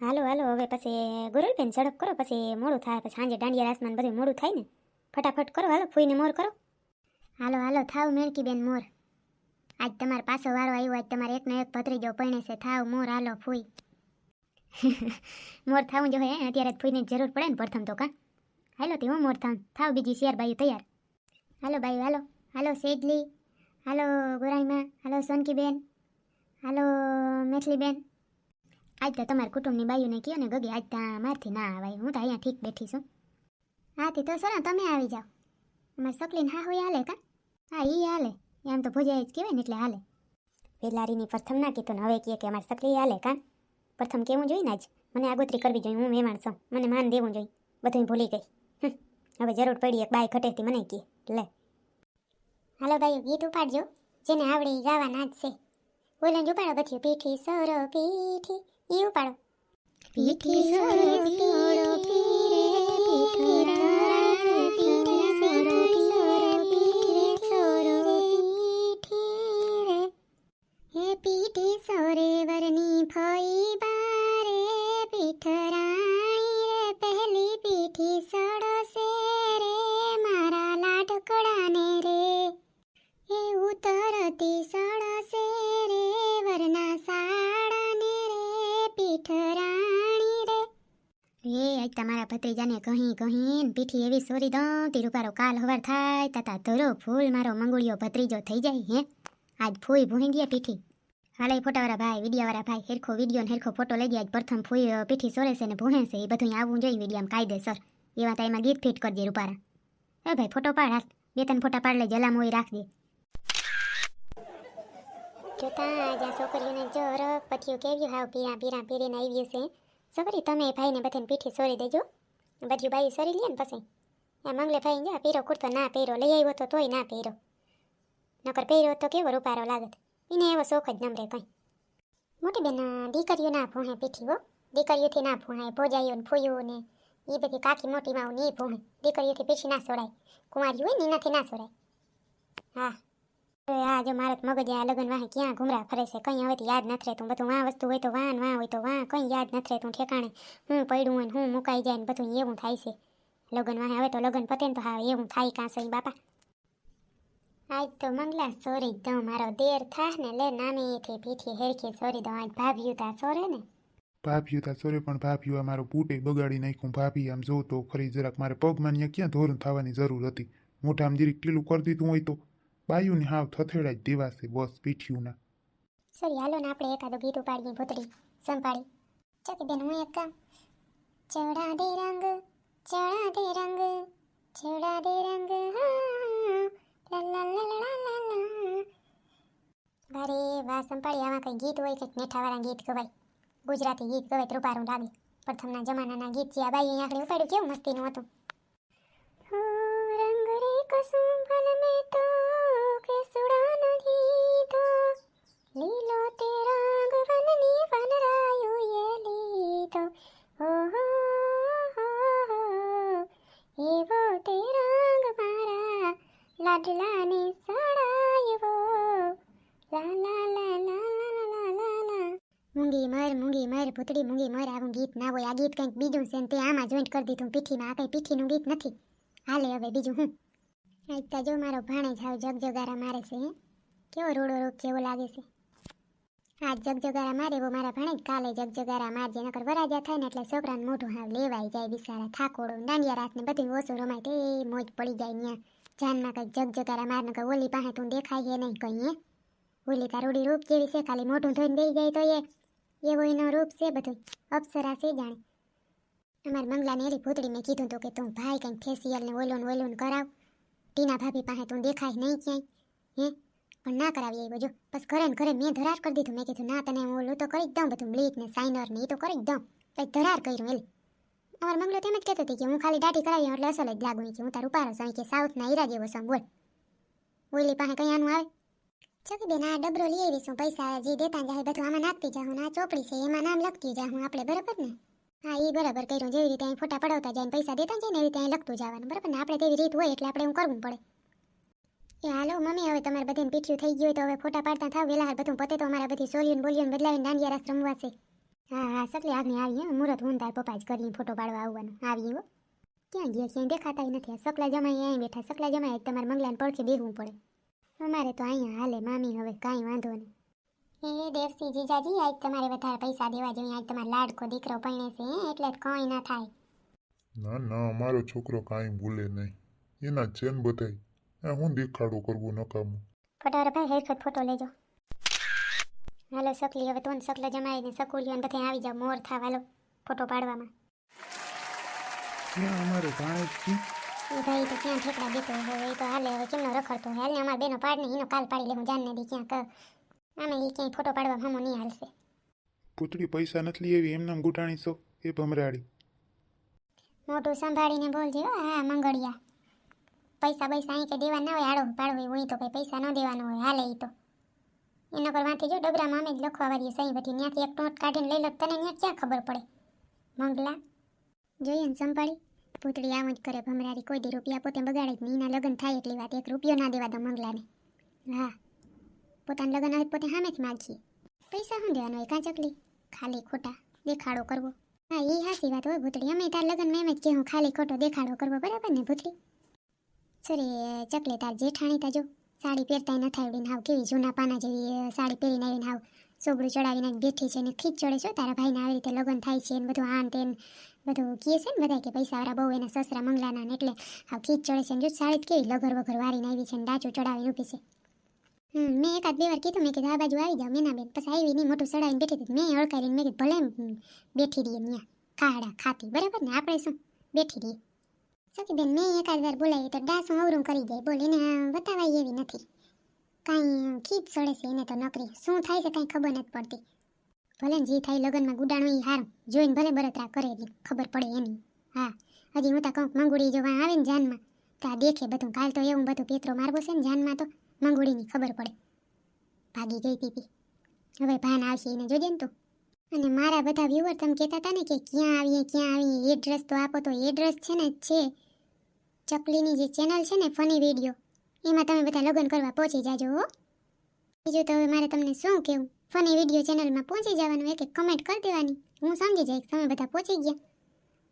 હાલો હાલો, હવે પછી ગુરલબેન ઝડપ કરો, પછી મોડું થાય, પછી સાંજે દાંડિયા રાસમાં બધું મોડું થાય ને. ફટાફટ કરો, હાલો, ફૂઈને મોર કરો. હાલો હાલો, થાવ મેળકી બેન મોર. આજ તમારો પાછો વારો આવ્યો, આજ તમારે એકનો એક ભત્રીજો પરણે છે. થાવ મોર, હાલો, ફૂઈ. મોર થાવું જો હે, અત્યારે ફૂઈને જરૂર પડે ને પ્રથમ તો કા. હાલો, તે હું મોર થાવ થાવ બીજી શેર બાયું તૈયાર. હાલો બાયું હાલો. હાલો, સેજલી. હાલો ગોરાઈમાં હાલો, સોનકીબેન. હાલો, મેથલીબેન. આજ તો તમારા કુટુંબની બાયુને કહો ને, ગગે, આજ ત્યાં મારથી ના આવાય. હું તો અહીંયા ઠીક બેઠી છું. હા તે સર તમે આવી જાઓ. અમારે સકલીને હા હોય હાલે કા? હા એ હાલે. એમ તો ભોજાઈ જ કહેવાય ને એટલે હાલે. વેલારીની પ્રથમ ના કીધું ને, હવે કહે કે અમારે સકલી હાલે કા? પ્રથમ કેવું જોઈએ ને આજ? મને આગોતરી કરવી જોઈએ હું મહેમાન છું. મને માન દેવું જોઈએ બધું ભૂલી ગઈ. હવે જરૂર પડી એક બાય ઘટેથી મને કહે. લે. હાલો ભાઈ, ગીત ઉપાડજો. જેને આવડે ગાવા જ છે. બોલો ઉપાડો, પછી પીઠી, સોરો પીઠી. એવું પાડો. પીઠી આજ ભત્રીજાને કહી કહી પીઠી એવી સોરી દઉં તી કાલ હવાર થાય, તાતા ધરો ફૂલ મારો મંગુળિયો ભત્રીજો થઈ જાય હે. આજ ફૂઈ ભૂહી ગયા પીઠી. હાલે ફોટાવાળા ભાઈ, વિડીયાવાળા ભાઈ, હેરખો વીડિયો ને હેરખો ફોટો લઈ ગયા, આજ પ્રથમ ફૂઈ પીઠી સોરે છે ને ભૂહે છે, એ બધું આવવું જોઈએ વિડીયામાં કાયદેસર એવા ટાઈમમાં ગીત ફિટ કરજે રૂપારા. એ ભાઈ, ફોટો પાડ હાલ. બે ત્રણ ફોટા પાડ લઈ જલામ હોય રાખજે. જોતા જ્યાં છોકરીઓને જોર પતિયું કેવ્યું? હાવ પીરા પીરા પીરીને આવ્યું છે. છોકરી તમે ભાઈને બધાને પીઠી સોરી દેજો. બધું બાઈ સોરી લે ને પછી. એ મંગલે ભાઈ જો પીરો કુર્તો ના પહેરો લઈ આવ્યો તો તોય ના પહેરો નકર પહેર્યો તો કેવો રૂપારો લાગત. એને એવો શોખ જ નમરે કંઈ. મોટી બેન, દીકરીઓ ના ભૂહે પીઠી હો. દીકરીઓથી ના ભૂહાય ભોજાઈઓ ને ફૂયું ને એ બધી કાકી મોટી માવું ને એ દીકરીઓથી પીછી ના સોડાય. કુંવારી હોય ને એનાથી ના સોડાય. હા. આ જો મારત તો મગજ આ લગન વાહ ક્યાં ઘુમરા ફરે છે, કંઈ હવે તો યાદ નથી રહેતું બધું વાં વસ્તુ હોય તો વાહ વાહ હોય તો વાં, કંઈ યાદ નથી રહેતું ઠેકાણે. હું પડ્યું હોય ને હું મુકાઈ જાય ને બધું એવું થાય છે. લગન વાહે, હવે તો લગન પતે ને તો હા, એવું થાય કાં સહી બાપા. આજ તો મંગલા સોરી દઉં, મારો દેર થાહ ને લે નાનીથી પીઠી હેરખી સોરી દઉં. આજ ભાભ્યું તા સોરે ને. ભાભ્યું તા સોરે પણ ભાભ્યું આ મારો બૂટે બગાડી નાખ્યું. ભાભી આમ જો તો ખરી જરાક મારે પગ અહીંયા ક્યાં ધોરણ થવાની જરૂર હતી. મોઢામાં જરીક કીલું કરી દીધું હોય તો બાયુને હાવ થથેડા જ દેવાશે બસ પીઠ્યુંના સોરી હાલો ને આપણે એકાદો ગીત ઉપાડીએ ભૂતડી સંભાળી. ચકી બેન હું એક કામ ચડા દે રંગ ચડા દે રંગ ચડા દે રંગ હા, લા. વારે વાહ સંભાળી આમાં કંઈ ગીત હોય કંઈક નેઠાવાળા ગીત ગવાય. ગુજરાતી ગીત ગવાય ત્રુપારું રૂપારું લાગે. પ્રથમના જમાનાના ગીત જે આ બાઈ આંકડે ઉપાડ્યું કેવું મસ્તીનું હતું. રંગ રે કુસુમ ભલ મેં તો લાડલાને સડાયવો લા લા લા લા લા લા લા લા મૂંગી મર મૂંગી મર ભૂતડી મૂંગી મર, આવું ગીત ના હોય. આ ગીત કંઈક બીજું છે ને તે આમાં જોઈન્ટ કરી દીધું. પીઠીમાં આ કંઈ પીઠીનું ગીત નથી. હાલે હવે બીજું હું? આજ જો મારો ભાણે જાવ જગજગારા મારે છે કેવો રોડો રોગ જેવો લાગે છે. આજ જગજગારા મારે એવો મારા ભાણે કાલે જગજગારા મારજે, નકર વરાજા થાય ને એટલે છોકરાને મોઢું હાવ લેવાઈ જાય બિચારા થાકોડો દાંડિયા રાતને બધી ઓછું રમાય તે મોજ પડી જાય ત્યાં જાનમાં કંઈક જગજગારા માર, નકર ઓલી પાસે તું દેખાય છે નહીં કંઈ એ ઓલી તારોડી રૂપ જેવી છે, ખાલી મોઢું ધોઈને બેસી જાય તો એ. એવો એનો રૂપ છે બધું અપ્સરા છે જાણે. અમારી મંગલાને એરી ભૂતડીને કીધું તો કે તું ભાઈ કંઈક ફેસિયલને ને ઓલું કરાવ. ટીના ભાભી પાસે તું દેખાય નહીં ક્યાંય, હે? પણ ના કરાવી આવ્યો, જો. બસ ઘરે ને ઘરે મેં ધરાર કરી દીધું. મેં કીધું, ના, તને હું ઓલું તો કરી દઉં, બધું બ્લીચ ને સાઇનર ને એ તો કરી દઉં. પછી ધરાર કર્યું એલી. અમાર મંગલો તેમ જ કહેતો હતી કે હું ખાલી દાઢી કરાવી એટલે અસલ જ લાગુ કે હું તારું પારો છું. કે સાઉથના હીરા જેવો છું બોલ. ઓલી પાસે કઈ આનું આવે? ચોકી બેન, આ ડબરો લઈ આવીશું. પૈસા જે દેતા જાય બધું આમાં નાખતી જાઉં આ ચોપડી છે, એમાં નામ લખતી જાઉં આપણે, બરાબર ને? હા એ બરાબર કર્યું. જેવી રીતે ફોટા પડાવતા જાય પૈસા દેતા જાય ને એવી રીતે અહીં લખતું જવાનું. બરાબર ને? આપણે તેવી રીત હોય એટલે આપણે એવું કરવું પડે. એ હાલો, મમ્મી, હવે તમારે બધાને પીઠ્યું થઈ ગયું તો હવે ફોટા પાડતા થાવ. વેલા બધું પતે તો અમારા બધી સોલિયન બોલિયન બદલાવીને દાંડિયા રાસ રમવા છે હા હા સકલી આગની આવી હે. મુહૂર્ત હું તાર પપ્પા જ કરીને ફોટો પાડવા આવવાનું. આવી હો. ક્યાં ગયા ક્યાંય દેખાતા નથી. સકલા જમાઈ અહીં બેઠા. સકલા જમાઈ તમારે મંગલાને પડખે બેહવું પડે. અમારે તો અહીંયા હાલે મામી હવે, કાંઈ વાંધો નહીં. એ દેવસી જીજાજી આજ તમારે વધારે પૈસા દેવા જોઈએ આજ તમારો લાડકો દીકરો પરણે છે એટલે જ કંઈ ના થાય. ના ના અમારો છોકરો કાંઈ ભૂલે નહીં. એના ચેન ને બધાય. આ હું દેખાડું કરવું નકામું? ફટાફટ ભાઈ હેરખત ફોટો લેજો. હાલો સકલી હવે તો સકલા જમાઈને સકુલિયો ને બધા આવી જાવ મોર થાવ હાલો ફોટો પાડવામાં. ક્યાં અમારે કાંઈ જ એ ભાઈ તો ક્યાં ઠેકડા દેતો હવે એ તો હાલે હવે કેમનો રખડતો હોય? હાલ ને અમારા બેનો પાડ ને એનો કાલ પાડી લે હું જાનને દી ક્યાંક આમે એ ક્યાંય ફોટો પાડવા મામો નહીં હાલશે. પૂતળી પૈસા નથી એવી એમનામ ગુટાણી છો એ ભમરાડી મોટું સંભાળીને બોલજે હો હા મંગળિયા. પૈસા પૈસા અહીં કે દેવા ના હોય આડો પાડવો હોય તો કઈ પૈસા ન દેવાનો હોય હાલે એ તો. એના પર વાંચી જો ડબરામાં અમે જ લખવા વાળીએ સહી બધી ત્યાંથી એક નોટ કાઢીને લઈ લો તને ત્યાં ક્યાં ખબર પડે? મંગલા જોઈએ ને સંભાળી. પૂતળી આમ જ કરે ભમરારી કોઈ દી રૂપિયા પોતે બગાડે જ નહીં એના લગ્ન થાય એટલી વાત એક રૂપિયો ના દેવા દો મંગલાને. હા. પોતાના લગ્ન હોય પોતે સામે જ માગીએ. પૈસા શું દેવાનો હોય? ચકલી? ખાલી ખોટા દેખાડો કરવો. હા, એ હાસી વાત હોય ભૂતળી. અમે તાર લગ્ન એમ જ કે ખાલી ખોટો દેખાડો કરવો. બરાબર ને, ભૂતળી? સરે ચકલે તાર જેઠાણી તાજો સાડી પહેરતા ન થાય હાવ કેવી જૂના પાના જેવી સાડી પહેરીને આવીને હાવ સોબડું ચડાવીને બેઠી છે ને ખીચ ચડે છો તારા ભાઈને આવી રીતે લગ્ન થાય છે ને બધું આન તેન બધું કહે છે ને બધા કે પૈસાવાળા બહુ એના સસરા મંગલાના ને એટલે હાવ ખીચ ચડે છે ને જો સાડી કેવી લગર વગર વારીને આવી છે ને ડાચું ચડાવીને ઊભી છે. હમ, મેં એકાદ બે વાર કીધું, મેં કીધું, આ બાજુ આવી જાવ મીનાબેન પછી આવી નહીં, મોટું ચડાવીને બેઠી હતી. મેં અળકારીને મેં કીધું, ભલે બેઠી રહીએ ત્યાં ખાડા, ખાતી. બરાબર ને? આપણે શું? બેઠી રહીએ. સખી બેન, મેં એકાદ વાર બોલાવી તો ડાસું અવરું કરી જાય. બોલ, એને બતાવાય એવી નથી. કાંઈ ખીચ ચડે છે, એને તો નોકરી. શું થાય છે, કાંઈ ખબર નથી પડતી. ભલે જે થાય લગ્નમાં ગુડાણું એ હારું. જોઈને ભલે બળતરા કરે એની ખબર પડે એની. હા, હજી હું તો કહું મંગુડી જોવા આવે ને જાનમાં, તો આ દેખે બધું. કાલ તો એવું બધું પેતરો મારવો છે ને જાનમાં તો. મંગુડીની ખબર પડે. ભાગી ગઈ પીપી. હવે ભાન આવશે એને જોજે ને તું. અને મારા બધા વ્યુઅર તમે કહેતા હતા ને કે ક્યાં આવીએ ક્યાં આવીએ એડ્રેસ તો આપો તો એડ્રેસ છે ને છે ચકલીની જે ચેનલ છે ને ફની વીડિયો એમાં તમે બધા લગ્ન કરવા પહોંચી જાજો હો. બીજું તો હવે મારે તમને શું કહેવું? ફની વીડિયો ચેનલમાં પહોંચી જવાનું એક એક કમેન્ટ કરી દેવાની? હું સમજી જઈશ, તમે બધા પહોંચી ગયા.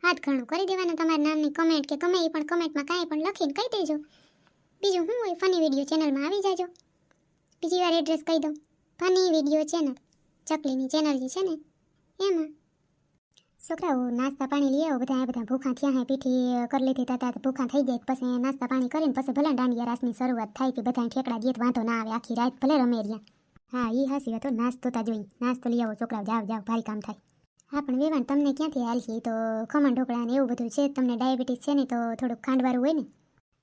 હાથ ઘણું કરી દેવાનું તમારા નામની કમેન્ટ કે ગમે એ પણ કમેન્ટમાં કાંઈ પણ લખીને કહી દેજો. બીજું શું હોય ફની વીડિયો ચેનલમાં આવી જાજો. બીજી વાર એડ્રેસ કહી દઉં. ફની વીડિયો ચેનલ ચકલીની ચેનલ જે છે ને એમાં. છોકરાઓ નાસ્તા પાણી લઈ આવો બધા બધા ભૂખા થયા હે પીઠી કરી લીધી તા તો ભૂખા થઈ જાય પછી નાસ્તા પાણી કરીને પછી ભલે દાંડિયા રાસની શરૂઆત થાય કે બધા ઠેકડા દે વાંધો ના આવે આખી રાત ભલે રમે રહ્યા. હા એ હાસી હતો હો, નાસ્તો તા જોઈ નાસ્તો લઈ આવો છોકરાઓ જાવ જાવ ભારી કામ થાય. હા પણ વેવાણ તમને ક્યાંથી હાલશે તો ખમણ ઢોકળા ને એવું બધું છે તમને ડાયાબિટીસ છે ને તો થોડુંક ખાંડવાળું હોય ને.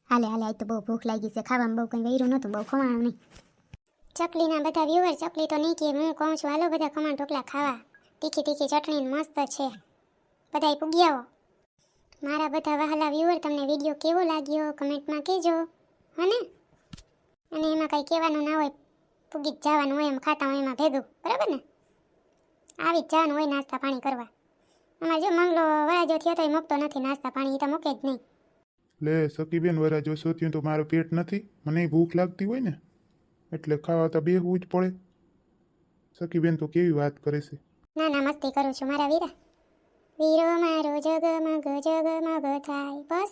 હાલે હાલે, આજ તો બહુ ભૂખ લાગી છે, ખાવામાં બહુ કંઈ વૈરું નહોતું, બહુ ખવાણું નહીં. ચકલીના બધા વ્યુઅર ચકલી તો નહીં કે, હું કહું છું, હાલો બધા ખમણ ઢોકળા ખાવા. તીખી તીખી ચટણી મસ્ત છે. બધાય પૂગી આવો મારા બધા વહાલા વ્યુઅર, તમને વીડિયો કેવો લાગ્યો? કમેન્ટમાં કહેજો. હને? અને એમાં કંઈ કહેવાનું ના હોય, પૂગી જ જવાનું હોય, એમ ખાતા હોય, એમાં ભેગું. બરાબર ને? આવી જ જવાનું હોય નાસ્તા પાણી કરવા. અમારે જો મંગલો વરાજો થયો તો એ મૂકતો નથી, નાસ્તા પાણી એ તો મૂકે જ નહીં. લે સખીબેન વરા જો સોત્યું તો મારું પેટ નથી, મને ભૂખ લાગતી હોય ને. એટલે ખાવા તો બેહવું જ પડે. સખીબેન તો કેવી વાત કરે છે? ના ના, મસ્તી કરું છું, મારા વીરા. વીરો મારો જગમગ જગમગ થાય. બસ.